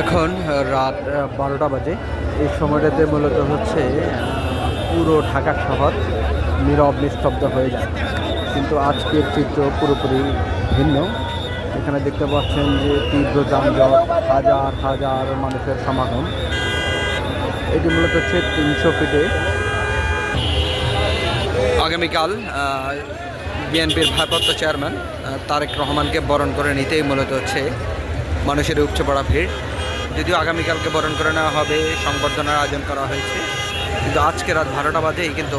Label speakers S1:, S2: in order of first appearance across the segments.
S1: এখন রাত বারোটা বাজে। এই সময়টাতে মূলত হচ্ছে পুরো ঢাকা শহর নীরব, নিস্তব্ধ হয়ে যায়। কিন্তু আজকের চিত্র পুরোপুরি ভিন্ন। এখানে দেখতে পাচ্ছেন যে তীব্র যানজট, হাজার হাজার মানুষের সমাগম। এটি মূলত হচ্ছে তিনশো ফিটে। আগামীকাল বিএনপির ভারপ্রাপ্ত চেয়ারম্যান তারেক রহমানকে বরণ করে নিতেই মূলত হচ্ছে মানুষের উপচে পড়া ভিড়। যদিও আগামীকালকে বরণ করে নেওয়া হবে, সংবর্ধনার আয়োজন করা হয়েছে। কিন্তু আজকে রাত বারোটা বাজেই কিন্তু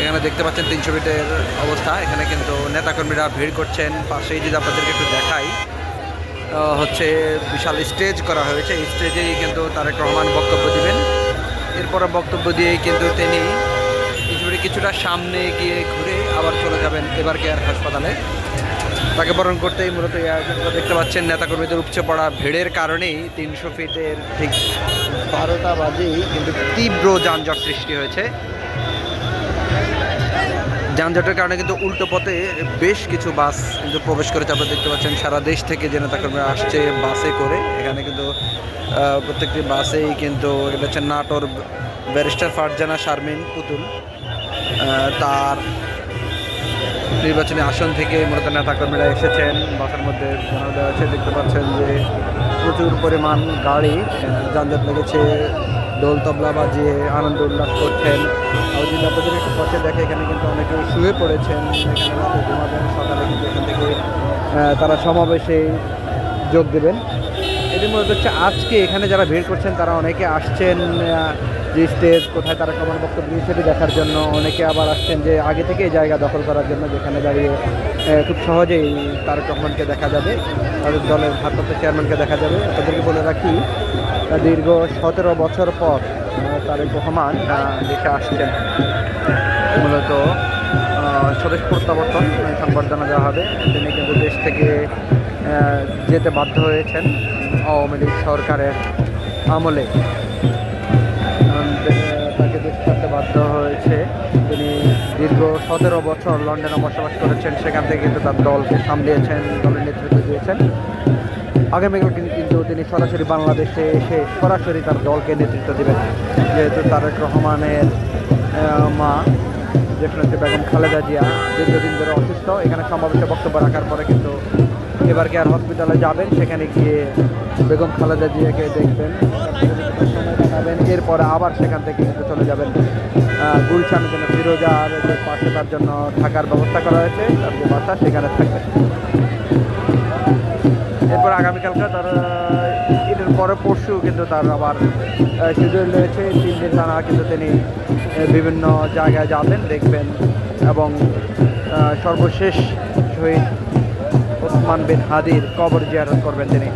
S1: এখানে দেখতে পাচ্ছেন তিনশো ফিটের অবস্থা। এখানে কিন্তু নেতাকর্মীরা ভিড় করছেন। পাশেই যদি আপনাদেরকে একটু দেখাই হচ্ছে বিশাল স্টেজ করা হয়েছে। এই স্টেজেই কিন্তু তারেক রহমান বক্তব্য দিবেন। এরপরে বক্তব্য দিয়েই কিন্তু তিনি কিছুটা সামনে গিয়ে ঘুরে আবার চলে যাবেন এবার কেয়ার হাসপাতালে। তাকে বরণ করতেই মূলত এই আয়োজনটা দেখতে পাচ্ছেন, নেতাকর্মীদের উপচে পড়া ভিড়ের কারণেই তিনশো ফিটের ঠিক বারোটা বাজেই কিন্তু তীব্র যানজট সৃষ্টি হয়েছে। যানজটের কারণে কিন্তু উল্টো পথে বেশ কিছু বাস কিন্তু প্রবেশ করেছে। আপনারা দেখতে পাচ্ছেন, সারা দেশ থেকে যে নেতাকর্মীরা আসছে বাসে করে, এখানে কিন্তু প্রত্যেকটি বাসেই কিন্তু এটা হচ্ছে নাটোর ব্যারিস্টার ফারজানা শারমিন পুতুল তার নির্বাচনী আসন থেকে মূলত নেতাকর্মীরা এসেছেন। বাসের মধ্যে জানানো দেওয়া হয়েছে দেখতে পাচ্ছেন যে প্রচুর পরিমাণ গাড়ি যানজট লেগেছে। দোল তবলা বাজিয়ে আনন্দ উল্লাস করছেন। আর যদি আপনাদের একটু পথে দেখে এখানে কিন্তু অনেকে শুয়ে পড়েছেন। এখানে ঘুমাবেন, সকালে কিন্তু এখান থেকে তারা সমাবেশে যোগ দেবেন। এটি মূলত হচ্ছে আজকে এখানে যারা ভিড় করছেন, তারা অনেকে আসছেন যে স্টেজ কোথায় তারা কমার বক্তব্য সেটি দেখার জন্য অনেকে আবার আসছেন যে আগে থেকে জায়গা দখল করার জন্য যেখানে দাঁড়িয়ে খুব সহজেই তারেক রহমানকে দেখা যাবে, তাদের দলের ভারপ্রাপ্ত চেয়ারম্যানকে দেখা যাবে। তাদেরকে বলে রাখি, দীর্ঘ সতেরো বছর পর তারেক রহমান দেশে আসছেন। মূলত স্বদেশ প্রত্যাবর্তন সংবর্ধনা দেওয়া হবে। তিনি কিন্তু দেশ থেকে যেতে বাধ্য হয়েছেন আওয়ামী লীগ সরকারের আমলে। বাধ্য হয়েছে। তিনি দীর্ঘ সতেরো বছর লন্ডনে বসবাস করেছেন। সেখান থেকে কিন্তু তার দলকে সামলিয়েছেন, দলের নেতৃত্ব দিয়েছেন। আগামীকাল কিন্তু তিনি সরাসরি বাংলাদেশে এসে সরাসরি তার দলকে নেতৃত্ব দেবেন। যেহেতু তারেক রহমানের মা যেখানে হচ্ছে বেগম খালেদা জিয়া দীর্ঘদিন ধরে অসুস্থ। এখানে সমাবেশে বক্তব্য রাখার পরে কিন্তু এবার কেয়ার হসপিটালে যাবেন? সেখানে গিয়ে বেগম খালেদা জিয়াকে দেখবেন কাটাবেন এরপরে আবার সেখান থেকে কিন্তু চলে যাবেন। আহ, গুলশানের জন্য ফিরোজার যে পাশে তার জন্য থাকার ব্যবস্থা করা হয়েছে তার যে বাসা সেখানে থাকবেন এরপর আগামীকালকে তার ঈদের পরে পরশু কিন্তু তার আবার শিডিউল রয়েছে। তিন দিন টানা কিন্তু তিনি বিভিন্ন জায়গায় যাবেন দেখবেন এবং সর্বশেষ শহীদ ওসমান বিন হাদির কবর জিয়ারত করবেন তিনি।